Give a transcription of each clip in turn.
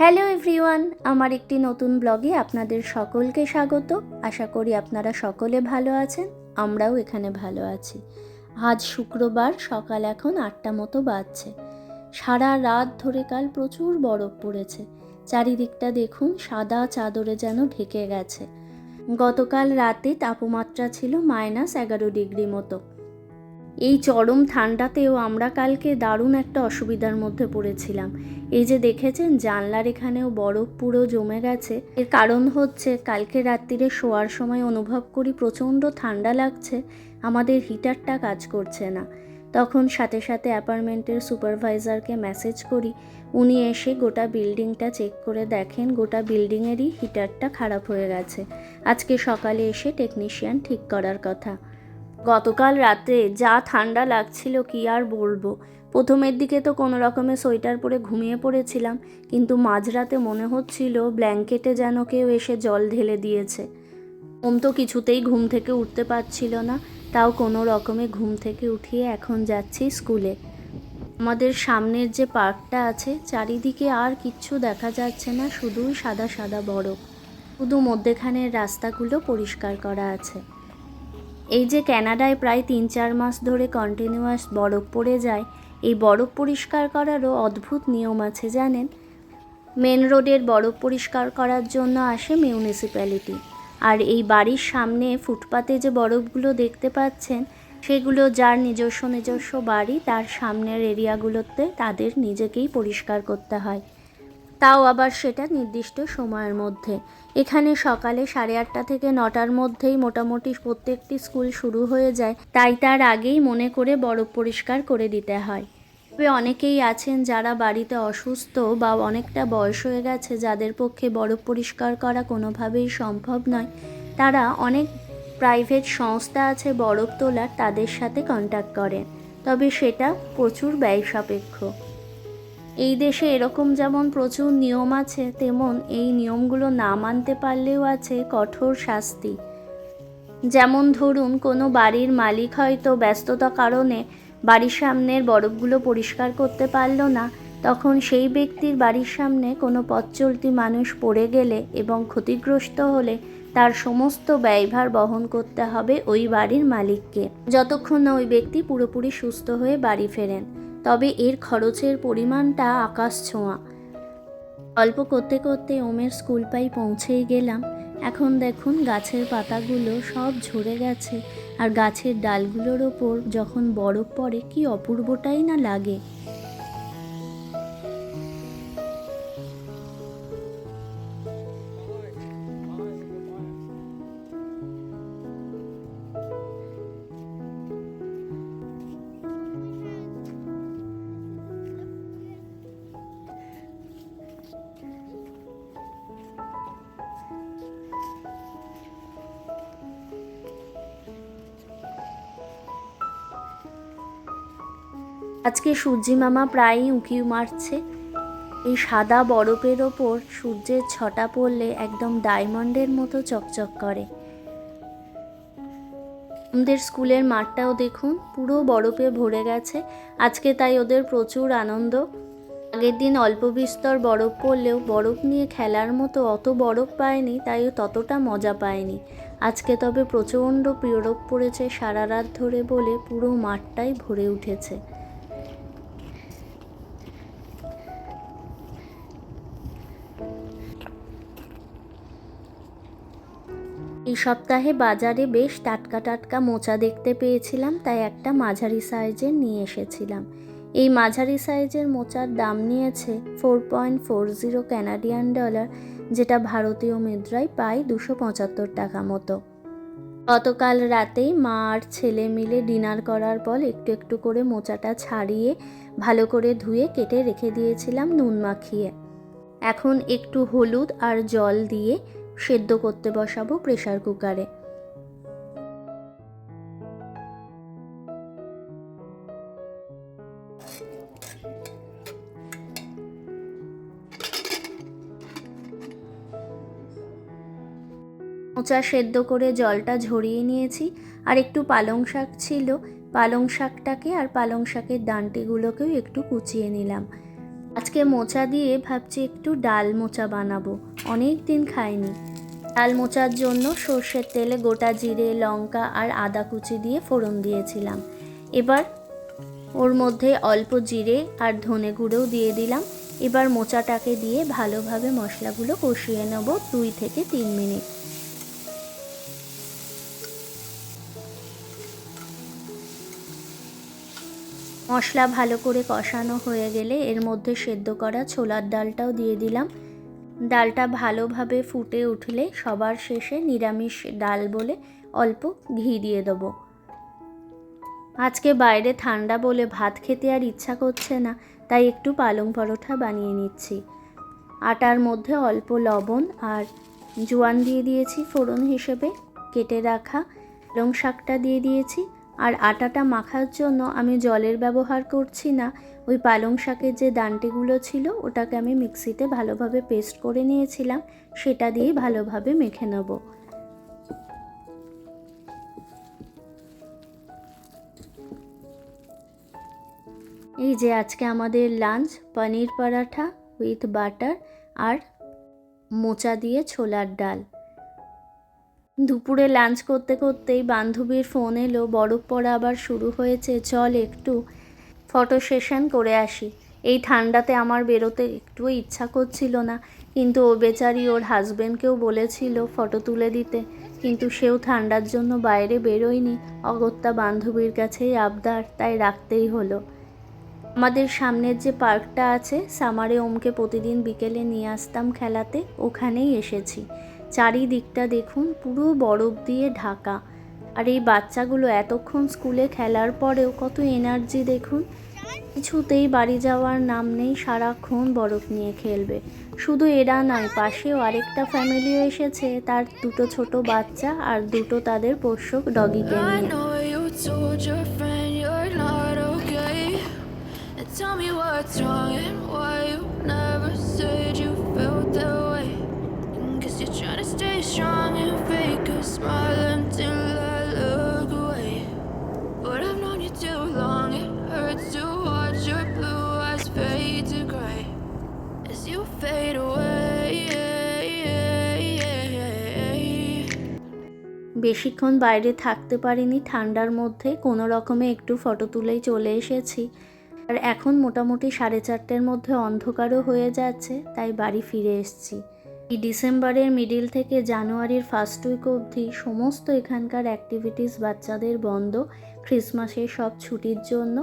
Hello everyone, আমার একটি নতুন ব্লগে আপনাদের সকলকে স্বাগত। আশা করি আপনারা সকলে ভালো আছেন, আমরাও এখানে ভালো আছি। আজ শুক্রবার, সকাল এখন আটটা মতো বাজছে। সারা রাত ধরে কাল প্রচুর বরফ পড়েছে। চারিদিকটা দেখুন সাদা চাদরে যেন ঢেকে গেছে। গতকাল রাতে তাপমাত্রা ছিল মাইনাস এগারো ডিগ্রি মতো। এই চরম ঠান্ডাতেও আমরা কালকে দারুণ একটা অসুবিধার মধ্যে পড়েছিলাম। এই যে দেখেছেন, জানলার এখানেও বরফ পুরো জমে গেছে। এর কারণ হচ্ছে, কালকে রাত্রিরে শোয়ার সময় অনুভব করি প্রচণ্ড ঠান্ডা লাগছে, আমাদের হিটারটা কাজ করছে না। তখন সাথে সাথে অ্যাপার্টমেন্টের সুপারভাইজারকে মেসেজ করি, উনি এসে গোটা বিল্ডিংটা চেক করে দেখেন, গোটা বিল্ডিংয়েরই হিটারটা খারাপ হয়ে গেছে। আজকে সকালে এসে টেকনিশিয়ান ঠিক করার কথা। গতকাল রাতে যা ঠান্ডা লাগছিল কি আর বলব। প্রথমের দিকে তো কোনো রকমে সোয়েটার পরে ঘুমিয়ে পড়েছিলাম, কিন্তু মাঝরাতে মনে হচ্ছিল ব্ল্যাঙ্কেটে যেন কেউ এসে জল ঢেলে দিয়েছে। ওম তো কিছুতেই ঘুম থেকে উঠতে পারছিল না, তাও কোনো রকমে ঘুম থেকে উঠিয়ে এখন যাচ্ছি স্কুলে। আমাদের সামনের যে পার্কটা আছে, চারিদিকে আর কিচ্ছু দেখা যাচ্ছে না, শুধুই সাদা সাদা বরফ। শুধু মধ্যেখানের রাস্তাগুলো পরিষ্কার করা আছে। এই যে ক্যানাডায় প্রায় তিন চার মাস ধরে কন্টিনিউয়াস বরফ পড়ে যায়, এই বরফ পরিষ্কার করারও অদ্ভুত নিয়ম আছে জানেন? মেন রোডের বরফ পরিষ্কার করার জন্য আসে মিউনিসিপ্যালিটি আর এই বাড়ির সামনে ফুটপাতে যে বরফগুলো দেখতে পাচ্ছেন, সেগুলো যার নিজস্ব নিজস্ব বাড়ি, তার সামনের এরিয়াগুলোতে তাদের নিজেকেই পরিষ্কার করতে হয়। তাও আবার সেটা নির্দিষ্ট সময়ের মধ্যে। এখানে সকালে সাড়ে আটটা থেকে নটার মধ্যেই মোটামুটি প্রত্যেকটি স্কুল শুরু হয়ে যায়, তাই তার আগেই মনে করে বরফ পরিষ্কার করে দিতে হয়। তবে অনেকেই আছেন যারা বাড়িতে অসুস্থ বা অনেকটা বয়স হয়ে গেছে, যাদের পক্ষে বরফ পরিষ্কার করা কোনোভাবেই সম্ভব নয়। তারা অনেক প্রাইভেট সংস্থা আছে বরফ তোলার, তাদের সাথে কন্ট্যাক্ট করেন। তবে সেটা প্রচুর ব্যয় সাপেক্ষ। এই দেশে এরকম যেমন প্রচুর নিয়ম আছে, তেমন এই নিয়মগুলো না মানতে পারলেও আছে কঠোর শাস্তি। যেমন ধরুন, কোনো বাড়ির মালিক হয়তো ব্যস্ততা কারণে বাড়ির সামনের বরফগুলো পরিষ্কার করতে পারল না, তখন সেই ব্যক্তির বাড়ির সামনে কোনো পথ চলতি মানুষ পড়ে গেলে এবং ক্ষতিগ্রস্ত হলে তার সমস্ত ব্যয়ভার বহন করতে হবে ওই বাড়ির মালিককে। যতক্ষণ না ওই ব্যক্তি পুরোপুরি সুস্থ হয়ে বাড়ি ফেরেন। তবে এর খরচের পরিমাণটা আকাশ ছোঁয়া। অল্প করতে করতে ওমের স্কুল পাই পৌঁছেই গেলাম। এখন দেখুন গাছের পাতাগুলো সব ঝরে গেছে। আর গাছের ডালগুলোর ওপর যখন বরফ পড়ে, কি অপূর্বটাই না লাগে। আজকে সূর্যি মামা প্রায়ই উঁকি মারছে। এই সাদা বরফের ওপর সূর্যের ছটা পড়লে একদম ডায়মন্ডের মতো চকচক করে। আমাদের স্কুলের মাঠটাও দেখুন, পুরো বরফে ভরে গেছে। আজকে তাই ওদের প্রচুর আনন্দ। আগের দিন অল্প বিস্তর বরফ পড়লেও বরফ নিয়ে খেলার মতো অত বরফ পায়নি, তাই ততটা মজা পায়নি। আজকে তবে প্রচণ্ড বরফ পড়েছে সারা রাত ধরে বলে পুরো মাঠটাই ভরে উঠেছে। এই সপ্তাহে বাজারে বেশ টাটকা টাটকা মোচা দেখতে পেয়েছিলাম, তাই একটা মাঝারি সাইজের নিয়ে এসেছিলাম। এই মাঝারি সাইজের মোচার দাম নিয়েছে four point four zero Canadian dollar যেটা ভারতীয় মুদ্রায় পায় দুশো পঁচাত্তর টাকা মতো। গতকাল রাতেই মা আর ছেলে মিলে ডিনার করার পর একটু একটু করে মোচাটা ছাড়িয়ে, ভালো করে ধুয়ে কেটে রেখে দিয়েছিলাম নুন মাখিয়ে। এখন একটু হলুদ আর জল দিয়ে সেদ্ধ করতে বসাবো প্রেসার কুকারে মোচা সেদ্ধ করে জলটা ঝরিয়ে নিয়েছি, আর একটু পালং শাক ছিল। পালং শাকটাকে আর পালং শাকের ডান্টিগুলোকেও একটু কুচিয়ে নিলাম। আজকে মোচা দিয়ে ভাবছি একটু ডাল মোচা বানাবো অনেক দিন খাইনি। ডাল মোচার জন্য সর্ষের তেলে গোটা জিরে, লঙ্কা আর আদা কুচি দিয়ে ফোড়ন দিয়েছিলাম। এবার ওর মধ্যে অল্প জিরে আর ধনে গুঁড়োও দিয়ে দিলাম। এবার মোচাটাকে দিয়ে ভালোভাবে মশলাগুলো কষিয়ে নেব দুই থেকে তিন মিনিট। মশলা ভালো করে কষানো হয়ে গেলে এর মধ্যে সেদ্ধ করা ছোলার ডালটাও দিয়ে দিলাম। ডালটা ভালোভাবে ফুটে উঠলে সবার শেষে নিরামিষ ডাল বলে অল্প ঘি দিয়ে দেবো। আজকে বাইরে ঠান্ডা বলে ভাত খেতে আর ইচ্ছা করছে না, তাই একটু পালং পরোঠা বানিয়ে নিচ্ছি। আটার মধ্যে অল্প লবণ আর জোয়ান দিয়ে দিয়েছি ফোড়ন হিসেবে, কেটে রাখা লং শাকটা দিয়ে দিয়েছি। আর আটাটা মাখার জন্য আমি জলের ব্যবহার করছি না। ওই পালং শাকের যে দানটিগুলো ছিল, ওটাকে আমি মিক্সিতে ভালোভাবে পেস্ট করে নিয়েছিলাম। সেটা দিয়েই ভালোভাবে মেখে নেব। এই যে আজকে আমাদের lunch, paneer paratha with butter আর মোচা দিয়ে ছোলার ডাল। দুপুরে লাঞ্চ করতে করতেই বান্ধবীর ফোন এলো, বরফ পড়া আবার শুরু হয়েছে, চল একটু ফটো সেশন করে আসি। এই ঠান্ডাতে আমার বেরোতে একটুও ইচ্ছা করছিল না, কিন্তু ও বেচারি ওর হাজব্যান্ডকেও বলেছিল ফটো তুলে দিতে, কিন্তু সেও ঠান্ডার জন্য বাইরে বেরোয়নি। অগত্যা বান্ধবীর কাছেই আবদার, তাই রাখতেই হলো। আমাদের সামনের যে পার্কটা আছে, সামারে ওমকে প্রতিদিন বিকেলে নিয়ে আসতাম খেলাতে, ওখানেই এসেছি। চারিদিকটা দেখুন পুরো বরফ দিয়ে ঢাকা। আর এই বাচ্চাগুলো এতক্ষণ স্কুলে খেলার পরেও কত এনার্জি দেখুন। কিছুতেই বাড়ি যাওয়ার নাম নেই, সারাক্ষণ বরফ নিয়ে খেলবে। শুধু এরা নয়, পাশেও আরেকটা ফ্যামিলিও এসেছে, তার দুটো ছোট বাচ্চা আর দুটো তাদের পোষ্য ডগিকে নিয়ে। Trying to stay strong and fake a smile until I look away. But I've known you too long, it hurts to watch your blue eyes fade to gray as you fade away. বেশিক্ষণ বাইরে থাকতে পারিনি ঠান্ডার মধ্যে কোনো রকমে একটু photo তুলেই চলে এসেছি আর এখন মোটামুটি সাড়ে চারটের মধ্যে অন্ধকারও হয়ে যাচ্ছে তাই বাড়ি ফিরে এসেছি ডিসেম্বরের মিডিল থেকে জানুয়ারির ফার্স্ট উইক অবধি সমস্ত এখানকার অ্যাক্টিভিটিস বাচ্চাদের বন্ধ ক্রিসমাসের সব ছুটির জন্য।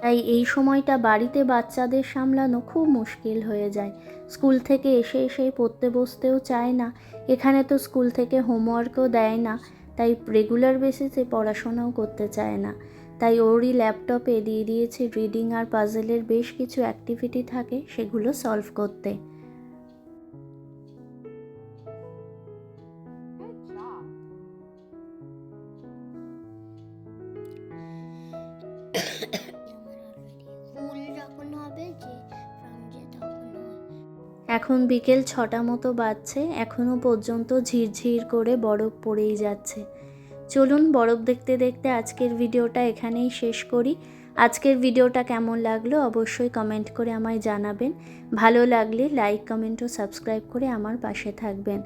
তাই এই সময়টা বাড়িতে বাচ্চাদের সামলানো খুব মুশকিল হয়ে যায়। স্কুল থেকে এসে এসে পড়তে বসতেও চায় না। এখানে তো স্কুল থেকে হোমওয়ার্কও দেয় না। তাই রেগুলার বেসিসে পড়াশোনাও করতে চায় না। তাই ওরই ল্যাপটপে দিয়ে দিয়েছে রিডিং আর পাজেলের বেশ কিছু অ্যাক্টিভিটি থাকে সেগুলো সলভ করতে। এখন বিকেল ছটা মতো বাজছে এখনও পর্যন্ত ঝিরঝির করে বরফ পড়েই যাচ্ছে। চলুন বরফ দেখতে দেখতে আজকের ভিডিওটা এখানেই শেষ করি। আজকের ভিডিওটা কেমন লাগল অবশ্যই কমেন্ট করে আমায় জানাবেন। ভালো লাগলে লাইক, কমেন্ট ও সাবস্ক্রাইব করে আমার পাশে থাকবেন।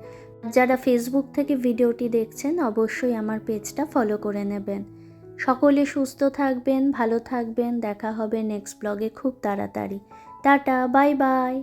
যারা ফেসবুক থেকে ভিডিওটি দেখছেন, অবশ্যই আমার পেজটা ফলো করে নেবেন। সকলে সুস্থ থাকবেন, ভালো থাকবেন। দেখা হবে নেক্সট ব্লগে খুব তাড়াতাড়ি। Tata bye bye